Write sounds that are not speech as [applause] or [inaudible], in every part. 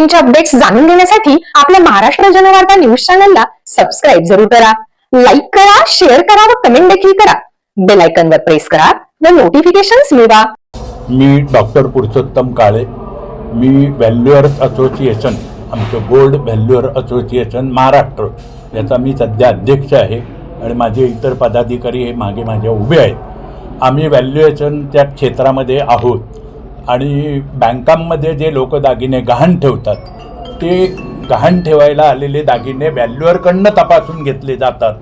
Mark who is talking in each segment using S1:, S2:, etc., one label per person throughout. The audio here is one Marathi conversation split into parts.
S1: घडामोडींचे अपडेट्स जाणून घेण्यासाठी आपल्या महाराष्ट्र जनवार्ता न्यूज चॅनलला सबस्क्राईब जरूर करा. लाईक करा शेअर करा व कमेंट देखील करा. बेल आयकॉन वर प्रेस करा व नोटिफिकेशन्स मिळवा.
S2: मी डॉक्टर पुरुषोत्तम काळे. मी व्हॅल्युअर्स असोसिएशन आमचं गोल्ड व्हॅल्युअर असोसिएशन महाराष्ट्र. याचा मी सध्या अध्यक्ष आहे आणि माझे इतर पदाधिकारी हे मागे माझ्या उभे आहेत. आम्ही व्हॅल्युएशनच्या क्षेत्रामध्ये आहोत. आणि बँकांमध्ये जे लोक दागिने गहाण ठेवतात ते गहाण ठेवायला आलेले दागिने व्हॅल्युअरकडनं तपासून घेतले जातात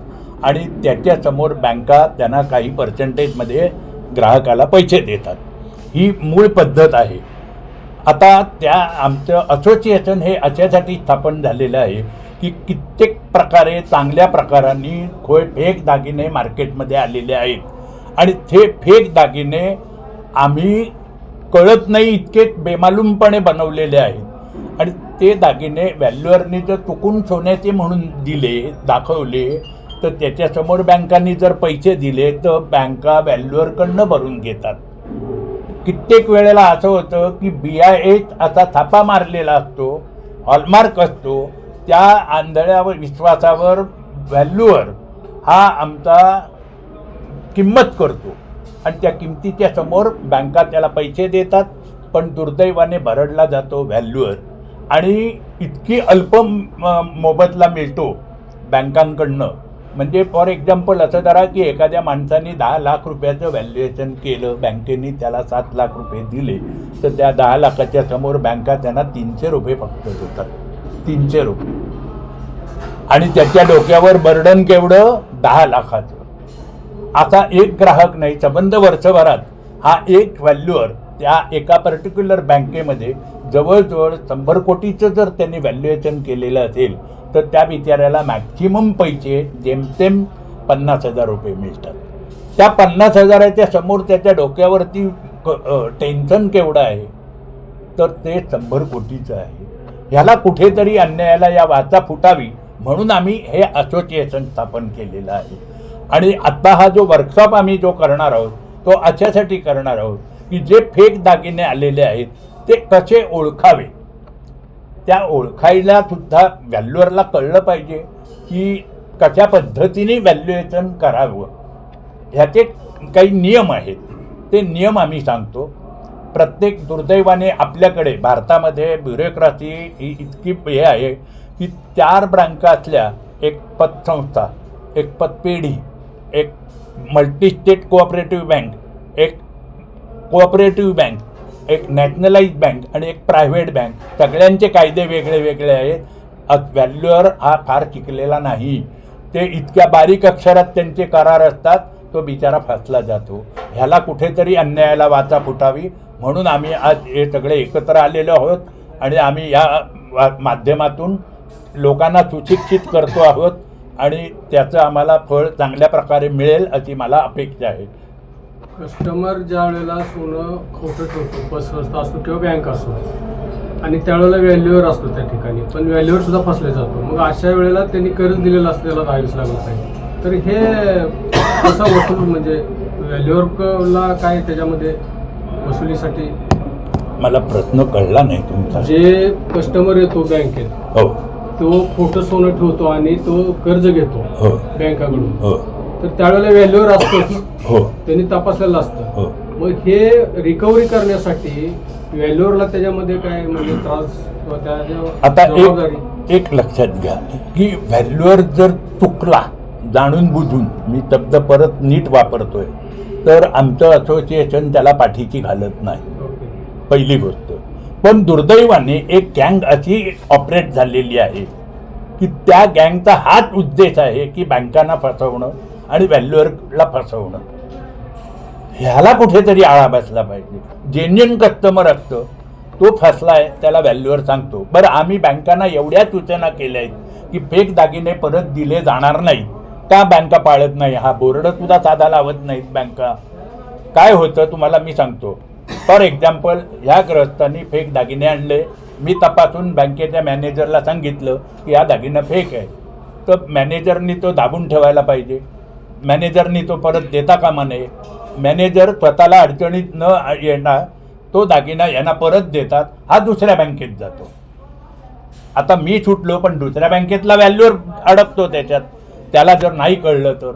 S2: आणि त्याच्यासमोर बँका त्यांना काही पर्सेंटेजमध्ये ग्राहकाला पैसे देतात. ही मूळ पद्धत आहे. आता त्या आमचं असोसिएशन हे अशासाठी स्थापन झालेलं आहे की कित्येक प्रकारे चांगल्या प्रकारांनी खोय फेक दागिने मार्केटमध्ये आलेले आहेत. आणि ते फेक दागिने आम्ही कळत नाही इतके बेमालूमपणे बनवलेले आहेत. आणि ते दागिने व्हॅल्युअरनी जर चुकून सोन्याचे म्हणून दिले दाखवले तर त्याच्यासमोर बँकांनी जर पैसे दिले तर बँका व्हॅल्युअरकडनं भरून घेतात. कित्येक वेळेला असं होतं की बी आय एच असा थापा मारलेला असतो हॉलमार्क असतो त्या आंधळ्यावर विश्वासावर व्हॅल्यूवर हा आमचा किंमत करतो. आणि त्या किमतीच्या समोर बँका त्याला पैसे देतात पण दुर्दैवाने भरडला जातो व्हॅल्यूअर आणि इतकी अल्प म- मोबदला मिळतो बँकांकडनं. म्हणजे फॉर एक्झाम्पल असं धरा की एखाद्या माणसाने दहा लाख रुपयाचं व्हॅल्युएशन केलं बँकेने त्याला सात लाख रुपये दिले तर त्या दहा लाखाच्या समोर बँका त्यांना तीनशे रुपये फक्त देतात. तीनशे रुपये. आणि त्याच्या डोक्यावर बर्डन केवढं? दहा लाखाचं. असा एक ग्राहक नाही संबंध वर्षभरात हा एक व्हॅल्यूअर त्या एका पर्टिक्युलर बँकेमध्ये जवळजवळ शंभर कोटीचं जर त्यांनी व्हॅल्युएशन केलेलं असेल तर त्या बिचाऱ्याला मॅक्झिमम पैसे जेमतेम पन्नास हजार रुपये मिळतात. त्या पन्नास हजाराच्या समोर त्याच्या डोक्यावरती क- टेन्शन केवढं आहे? तर ते शंभर कोटीचं आहे. ह्याला कुठेतरी अन्यायाला या वाचा फुटावी म्हणून आम्ही हे असोसिएशन स्थापन केलेलं आहे. आणि आत्ता हा जो वर्कशॉप आम्ही जो करणार आहोत तो अशासाठी करणार आहोत की जे फेक दागिने आलेले आहेत ते कसे ओळखावे? त्या ओळखायला सुद्धा व्हॅल्युअरला कळलं पाहिजे की कशा पद्धतीने व्हॅल्युएशन करावं. ह्याचे काही नियम आहेत. ते नियम आम्ही सांगतो. प्रत्येक दुर्दैवाने आपल्याकडे भारतामध्ये ब्युरोक्रॅसी ही इतकी हे आहे की चार ब्रांका असल्या एक पतसंस्था एक पतपेढी एक मल्टी स्टेट कोऑपरेटिव्ह बँक एक कोऑपरेटिव्ह बँक एक नॅशनलाइज बँक आणि एक प्रायव्हेट बँक सगळ्यांचे कायदे वेगळे वेगळे आहेत. व्हॅल्युअर हा फार शिकलेला नाही. ते इतक्या बारीक अक्षरात त्यांचे करार असतात तो बिचारा फसला जातो. ह्याला कुठेतरी अन्यायाला वाचा फुटावी. म्हणून आम्ही आज हे सगळे एकत्र आलेलो आहोत आणि आम्ही या माध्यमातून लोकांना सुशिक्षित करतो आहोत. आणि त्याचं आम्हाला फळ चांगल्या प्रकारे मिळेल अशी मला अपेक्षा आहे.
S3: कस्टमर ज्या वेळेला सोनं खोटं ठेवतो पतसंस्था असतो किंवा बँक असतो आणि त्यावेळेला व्हॅल्यूवर असतो त्या ठिकाणी पण व्हॅल्यूवर सुद्धा फसले जातो. मग अशा वेळेला त्यांनी कर्ज दिलेलं असतं त्याला दहावीस लाख रुपये तर हे कसं वसूल म्हणजे व्हॅल्यूवरला काय त्याच्यामध्ये वसुलीसाठी?
S2: मला प्रश्न कळला नाही तुमचा.
S3: जे कस्टमर येतो बँकेत
S2: हो.
S3: तो खोटं सोनं ठेवतो आणि तो कर्ज घेतो
S2: हो.
S3: बँकाकडून.
S2: हो.
S3: तर त्यावेळेला व्हॅल्यूवर असतोच
S2: हो.
S3: त्यांनी तपासलेलं असतं.
S2: हो.
S3: मग हे रिकव्हरी करण्यासाठी व्हॅल्यूअरला त्याच्यामध्ये काय म्हणजे त्रास किंवा त्याच्या
S2: आता
S3: जबाबदारी?
S2: एक एक लक्षात घ्या की व्हॅल्युअर जर चुकला जाणून बुजून मी शब्द परत नीट वापरतोय तर आमचं असोसिएशन त्याला पाठीची घालत नाही.
S3: ओके.
S2: पहिली गोष्ट. पण दुर्दैवाने एक गँग अशी ऑपरेट झालेली आहे की त्या गँगचा हाच उद्देश आहे की बँकांना फसवणं आणि व्हॅल्युअरला फसवणं. ह्याला कुठेतरी आळा बसला पाहिजे. जेन्युन कस्टमर असतं तो फसलाय त्याला व्हॅल्युअर सांगतो बरं आम्ही बँकांना एवढ्या सूचना केल्या आहेत की फेक दागिने परत दिले जाणार नाहीत. का बँका पाळत नाही? हा बोर्ड सुद्धा साधा लावत नाहीत बँका. काय होतं? तुम्हाला मी सांगतो. फॉर एक्झाम्पल ह्या ग्रस्तांनी फेक दागिने आणले. मी तपासून बँकेच्या मॅनेजरला सांगितलं की हा दागिना फेक आहे. तर मॅनेजरनी तो दाबून ठेवायला पाहिजे. मॅनेजरनी तो परत देता कामा नये. मॅनेजर स्वतःला अडचणीत न येणार तो दागिना यांना परत देतात हा दुसऱ्या बँकेत जातो. आता मी सुटलो पण दुसऱ्या बँकेतला व्हॅल्यूवर अडकतो त्याच्यात. त्याला जर नाही कळलं तर.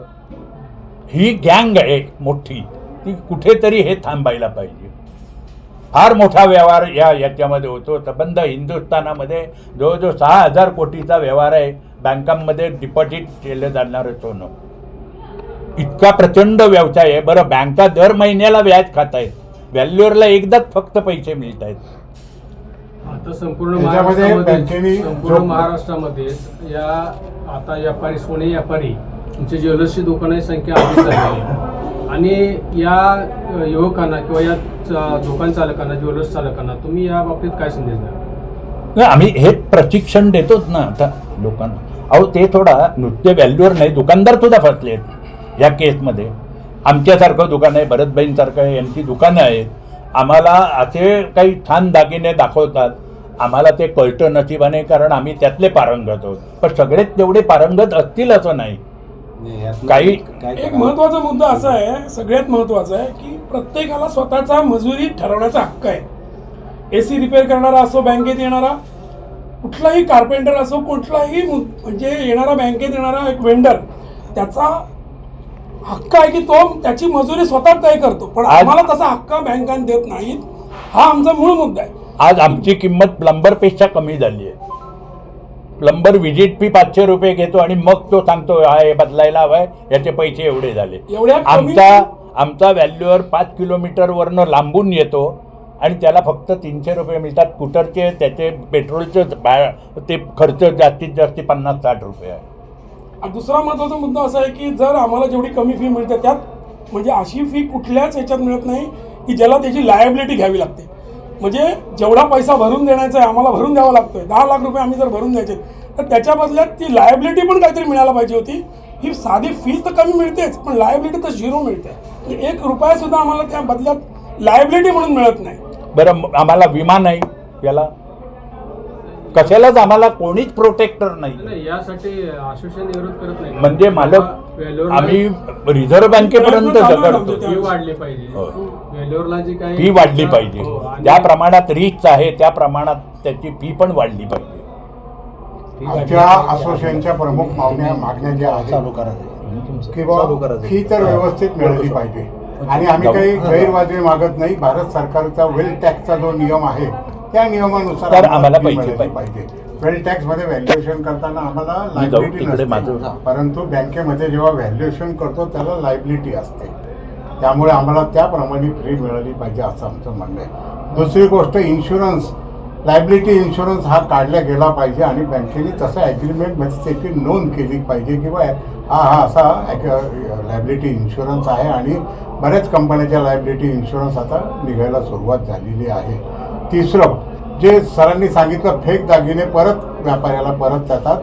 S2: ही गँग आहे मोठी. ती कुठेतरी हे थांबायला पाहिजे. फार मोठा व्यवहार या याच्यामध्ये होतो. संबंध हिंदुस्थानामध्ये जवळजवळ सहा हजार कोटीचा व्यवहार आहे. बँकांमध्ये डिपॉझिट केलं जाणारं सोनं. इतका प्रचंड व्यवसाय आहे. बरं बँका दर महिन्याला व्याज खात आहेत व्हॅल्युअरला एकदाच फक्त पैसे मिळत आहेत
S3: आता संपूर्ण महाराष्ट्रामध्ये संपूर्ण महाराष्ट्रामध्ये या आता व्यापारी सोने व्यापारी तुमची ज्वेलर्सची दुकानाची संख्या अधिक झाली आहे. आणि या युवकांना किंवा या दुकान चालकांना ज्वेलर्स चालकांना तुम्ही या बाबतीत काय संदेश द्या
S2: आम्ही हे प्रशिक्षण देतोच ना आता लोकांना. अहो ते थोडा नृत्य व्हॅल्यूवर नाही दुकानदार सुद्धा फसलेत आहेत या केसमध्ये. आमच्यासारखं दुकान आहे भरतबाईंसारखं आहे यांची दुकानं आहेत. आम्हाला असे काही छान दागिने दाखवतात. आम्हाला ते कळतं नशिबाने कारण आम्ही त्यातले पारंगत आहोत. पण सगळेच तेवढे पारंगत असतील असं नाही. काही
S4: एक महत्त्वाचा मुद्दा असा आहे सगळ्यात महत्त्वाचा आहे की प्रत्येकाला स्वतःचा मजुरी ठरवण्याचा हक्क आहे. ए सी रिपेअर करणारा असो बँकेत येणारा कुठलाही कार्पेंटर असो कुठलाही म्हणजे येणारा बँकेत येणारा एक वेंडर त्याचा हक्क आहे की तो त्याची मजुरी स्वतः तय करतो. पण आम्हाला तसा हक्क बँकांनी देत नाहीत. हा आमचा मूळ मुद्दा आहे.
S2: आज आमची किंमत प्लंबरपेक्षा कमी झाली आहे. प्लंबर विजिट फी पाचशे रुपये घेतो आणि मग तो सांगतो हा हे बदलायला हवाय. याचे पैसे एवढे झाले.
S4: एवढ्या कमी-
S2: आमचा आमचा व्हॅल्यूवर पाच किलोमीटरवरनं लांबून येतो आणि त्याला फक्त तीनशे रुपये मिळतात. स्कूटरचे त्याचे पेट्रोलचे भा- ते खर्च जास्तीत जास्त पन्नास साठ रुपये आहे.
S4: दुसरा महत्त्वाचा मुद्दा असा आहे की जर आम्हाला जेवढी कमी फी मिळते त्यात म्हणजे अशी फी कुठल्याच ह्याच्यात मिळत नाही की ज्याला त्याची लायबिलिटी घ्यावी लागते. म्हणजे जेवढा पैसा भरून देण्याचा आहे आम्हाला भरून द्यावा लागतोय. दहा लाख रुपये आम्ही जर भरून द्यायचे तर त्याच्या बदल्यात ती लायबिलिटी पण काहीतरी मिळायला पाहिजे होती. ही साधी फीज तर कमी मिळतेच पण लायबिलिटी तर झिरो मिळते. म्हणजे एक रुपयासुद्धा आम्हाला त्या बदल्यात लायबिलिटी म्हणून मिळत नाही.
S2: बरं आम्हाला विमा नाही याला कशालाच आम्हाला कोणीच प्रोटेक्टर नाही.
S3: नाही यासाठी आश्वासन विरोध करत नाही.
S2: म्हणजे मालक आम्ही रिझर्व्ह बँकेपर्यंत
S4: चालू आमचे
S3: फी वाढली पाहिजे.
S2: हो.
S3: जी काही
S2: फी वाढली पाहिजे.
S3: हो, आणि-
S2: ज्या प्रमाणात रिच आहे त्या प्रमाणात त्याची फी पण वाढली पाहिजे.
S5: आमच्या असोसिएशनच्या प्रमुख मागण्या मागण्या ज्या आहेत किंवा फी तर व्यवस्थित मिळाली पाहिजे. आणि आम्ही काही गैरवाजवी मागत नाही. भारत सरकारचा वेल टॅक्सचा जो नियम आहे त्या नियमानुसार
S2: तर आम्हाला पैसे पाहिजे.
S5: वेल टॅक्समध्ये व्हॅल्युएशन करताना आम्हाला लायबिलिटी नसते. परंतु बँकेमध्ये जेव्हा व्हॅल्युएशन करतो त्याला लायबिलिटी असते. त्यामुळे आम्हाला त्याप्रमाणे फ्री मिळाली पाहिजे असं आमचं म्हणणं आहे. दुसरी गोष्ट इन्शुरन्स लायबिलिटी इन्शुरन्स हा काढला गेला पाहिजे आणि बँकेने तसं ॲग्रीमेंटमध्ये त्याची नोंद केली पाहिजे किंवा हा हा असा लायबिलिटी इन्शुरन्स आहे आणि बऱ्याच कंपन्याच्या लायबिलिटी इन्शुरन्स आता निघायला सुरुवात झालेली आहे. तिसरं जे सरांनी सांगितलं फेक दागिने परत व्यापाऱ्याला परत जातात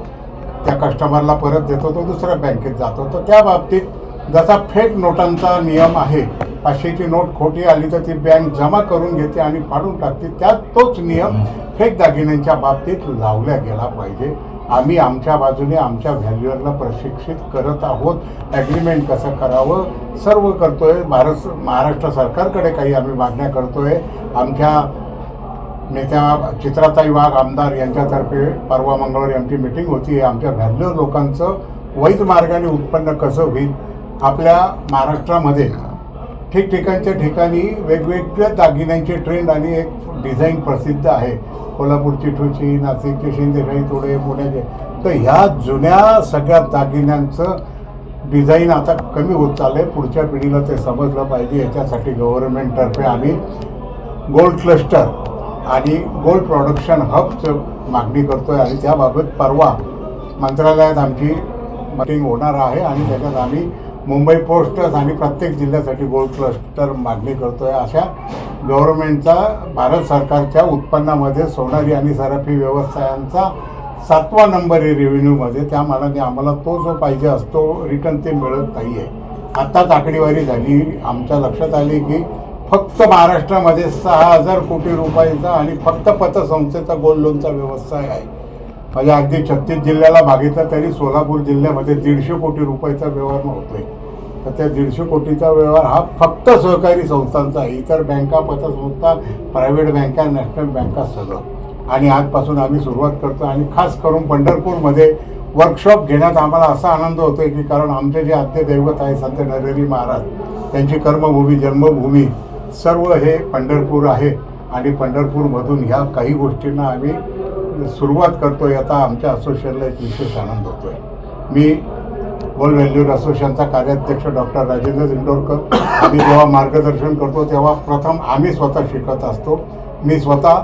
S5: त्या कस्टमरला परत देतो तो दुसऱ्या बँकेत जातो. तर त्या बाबतीत जसा फेक नोटांचा नियम आहे पाचशेची नोट खोटी आली तर ती बँक जमा करून घेते आणि फाडून टाकते. त्यात तोच नियम फेक दागिन्यांच्या बाबतीत लावला गेला पाहिजे. आम्ही आमच्या बाजूने आमच्या व्हॅल्युअरला प्रशिक्षित करत आहोत. ॲग्रीमेंट कसं करावं? सर्व करतोय. भारत महाराष्ट्र सरकारकडे काही आम्ही मागण्या करतोय. आमच्या नेत्या चित्राताई वाघ आमदार यांच्यातर्फे परवा मंगळवारी आमची मिटिंग होती. आमच्या व्हॅल्यू लोकांचं वैध मार्गाने उत्पन्न कसं होईल आपल्या महाराष्ट्रामध्ये ठिकठिकाणच्या ठिकाणी वेगवेगळ्या दागिन्यांचे ट्रेंड आणि एक डिझाईन प्रसिद्ध आहे. कोल्हापूरची ठुची नाशिकची शिंदेशाही तोडे पुण्याचे. तर ह्या जुन्या सगळ्या दागिन्यांचं डिझाईन आता कमी होत चाललं आहे पुढच्या पिढीला ते समजलं पाहिजे. याच्यासाठी गव्हर्नमेंटतर्फे आम्ही गोल्ड क्लस्टर आणि गोल्ड प्रॉडक्शन हबचं मागणी करतो आहे आणि त्याबाबत परवा मंत्रालयात आमची मीटिंग होणार आहे आणि त्याच्यात आम्ही मुंबई पोस्टच आणि प्रत्येक जिल्ह्यासाठी गोल्ड क्लस्टर मागणी करतो आहे अशा गव्हर्नमेंटचा भारत सरकारच्या उत्पन्नामध्ये सोनारी आणि सराफी व्यवसायांचा सातवा नंबर आहे रेव्हेन्यूमध्ये त्या मानाने आम्हाला तो जो पाहिजे असतो रिटर्न ते मिळत नाही आहे आत्ताच आकडेवारी झाली. आमच्या लक्षात आली की फक्त महाराष्ट्रामध्ये सहा हजार कोटी रुपयाचा आणि फक्त पतसंस्थेचा गोल्ड लोनचा व्यवसाय आहे. म्हणजे अगदी छत्तीस जिल्ह्याला मागितलं तरी सोलापूर जिल्ह्यामध्ये दीडशे कोटी रुपयाचा व्यवहार होतोय तर त्या दीडशे कोटीचा व्यवहार हा फक्त सहकारी संस्थांचा आहे. इतर बँका पतसंस्था प्रायव्हेट बँका नॅशनल बँका सगळं. आणि आजपासून आम्ही सुरुवात करतो आणि खास करून पंढरपूरमध्ये वर्कशॉप घेण्यात आम्हाला असा आनंद होतोय की कारण आमचे जे आद्य दैवत आहे संत नरहरी महाराज त्यांची कर्मभूमी जन्मभूमी सर्व हे पंढरपूर आहे आणि पंढरपूरमधून ह्या काही गोष्टींना आम्ही सुरुवात करतो याचा आमच्या असोसिएशनला एक विशेष आनंद आहे मी वर्ल्ड व्हॅल्यूर असोसिएशनचा कार्याध्यक्ष डॉक्टर राजेंद्र दिंडोरकर. आम्ही जेव्हा मार्गदर्शन करतो तेव्हा प्रथम आम्ही स्वतः शिकत असतो. मी स्वतः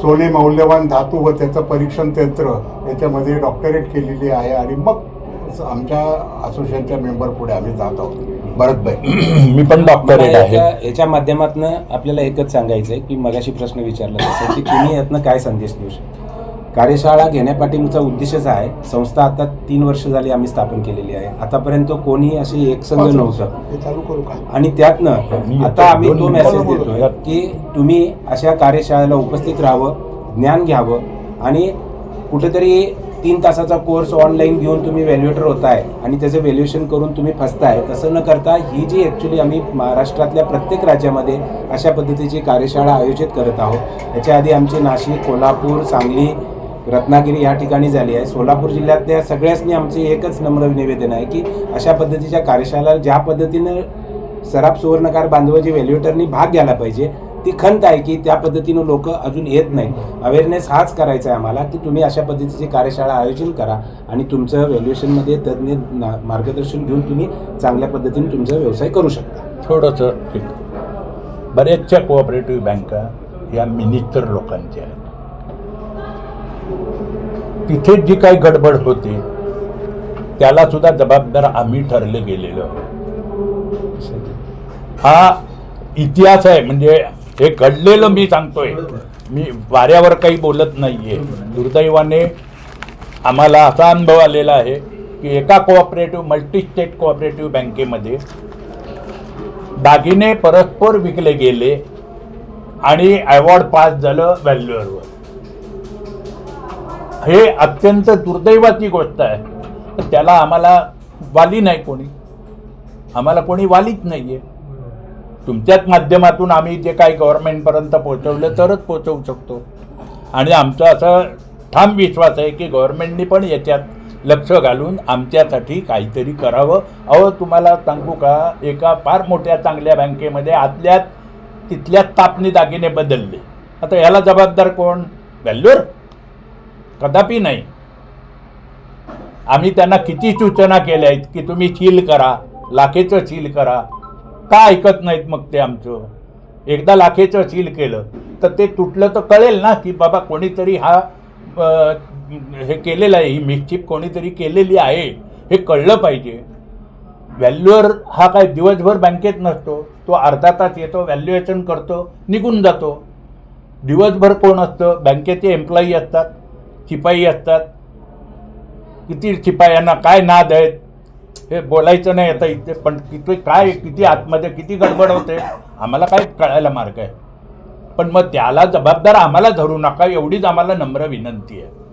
S5: सोने मौल्यवान धातू व त्याचं परीक्षण तंत्र याच्यामध्ये डॉक्टरेट केलेली आहे आणि मग आमच्या असोसिएशनच्या मेंबर पुढे आम्ही जात आहोत. भरतभाई [clears throat]
S2: मी पण डॉक्टरेट
S6: मला
S2: आहे
S6: याच्या- माध्यमातून आपल्याला एकच सांगायचं आहे की मगाशी प्रश्न विचारला तसं की तुम्ही यातनं काय संदेश देऊ शकता? कार्यशाळा घेण्यापाठीचा उद्देशच आहे. संस्था आता तीन वर्ष झाली आम्ही स्थापन केलेली आहे. आतापर्यंत कोणी अशी एक संघ नव्हतं.
S5: हे
S6: आणि त्यातनं
S2: येतो.
S6: आता आम्ही
S2: दोन
S6: तो मेसेज. देतोय की तुम्ही अशा कार्यशाळेला उपस्थित राहावं ज्ञान घ्यावं आणि कुठेतरी तीन तासाचा कोर्स ऑनलाईन घेऊन तुम्ही व्हॅल्युएटर होताय आणि त्याचं व्हॅल्युएशन करून तुम्ही फसताय तसं न करता ही जी ॲक्च्युली आम्ही महाराष्ट्रातल्या प्रत्येक राज्यामध्ये अशा पद्धतीची कार्यशाळा आयोजित करत आहोत. याच्या आधी आमची नाशिक कोल्हापूर सांगली रत्नागिरी या ठिकाणी झाली आहे. सोलापूर जिल्ह्यातल्या सगळ्यासनी आमचे एकच नम्र निवेदन आहे की अशा पद्धतीच्या कार्यशाळा ज्या पद्धतीनं सराफ सुवर्णकार बांधवाची व्हॅल्युएटरनी भाग घ्यायला पाहिजे ती खंत आहे की त्या पद्धतीनं लोक अजून येत नाही अवेअरनेस हाच करायचा आहे आम्हाला की तुम्ही अशा पद्धतीची कार्यशाळा आयोजन करा आणि तुमचं व्हॅल्युएशनमध्ये तज्ज्ञ ना- मार्गदर्शन घेऊन तुम्ही चांगल्या पद्धतीने तुमचा व्यवसाय करू शकता.
S2: थोडंसं बऱ्याचशा कोऑपरेटिव्ह बँका या मिनिस्टर लोकांच्या आहेत. तिथे जी काही गडबड होते त्याला सुद्धा जबाबदार आम्ही ठरले गेलेलो हा इतिहास आहे म्हणजे हे घडलेलं मी सांगतोय. मी वाऱ्यावर काही बोलत नाहीये. दुर्दैवाने आम्हाला असा अनुभव आलेला आहे की एका कोऑपरेटिव्ह मल्टी स्टेट कोऑपरेटिव्ह बँकेमध्ये दागिने परस्पर विकले गेले आणि अवॉर्ड पास झालं व्हॅल्युअरवर हे अत्यंत दुर्दैवाची गोष्ट आहे. तर त्याला आम्हाला वाली नाही कोणी. आम्हाला कोणी वालीच नाही आहे तुमच्याच माध्यमातून आम्ही जे काही गव्हर्नमेंटपर्यंत पोहोचवलं तरच पोहोचवू शकतो. आणि आमचा असा ठाम विश्वास आहे की गव्हर्नमेंटनी पण याच्यात लक्ष घालून आमच्यासाठी काहीतरी करावं. अहो तुम्हाला सांगू का एका फार मोठ्या चांगल्या बँकेमध्ये आतल्यात तिथल्याच तापणी दागिने बदलले. आता याला जबाबदार कोण? व्हॅल्यूर कदापि नाही. आम्ही त्यांना किती सूचना केल्या आहेत की तुम्ही सील करा लाखेचं सील करा. का ऐकत नाहीत मग ते आमचं? एकदा लाखेचं सील केलं तर ते तुटलं तर कळेल ना की बाबा कोणीतरी हा हे केलेलं आहे ही मिस्चिप कोणीतरी केलेली आहे हे कळलं पाहिजे. व्हॅल्युअर हा काय दिवसभर बँकेत नसतो तो अर्धा तास येतो व्हॅल्युएशन करतो निघून जातो. दिवसभर कोण असतं? बँकेचे एम्प्लॉई असतात शिपाई असतात. किती शिपायांना काय नाद आहेत? हे बोलायचं नाही आता इथे पण किती काय किती आतमध्ये किती गडबड होते आम्हाला काय कळायला मार्ग आहे? पण मग त्याला जबाबदार आम्हाला धरू नका एवढीच आम्हाला नम्र विनंती आहे.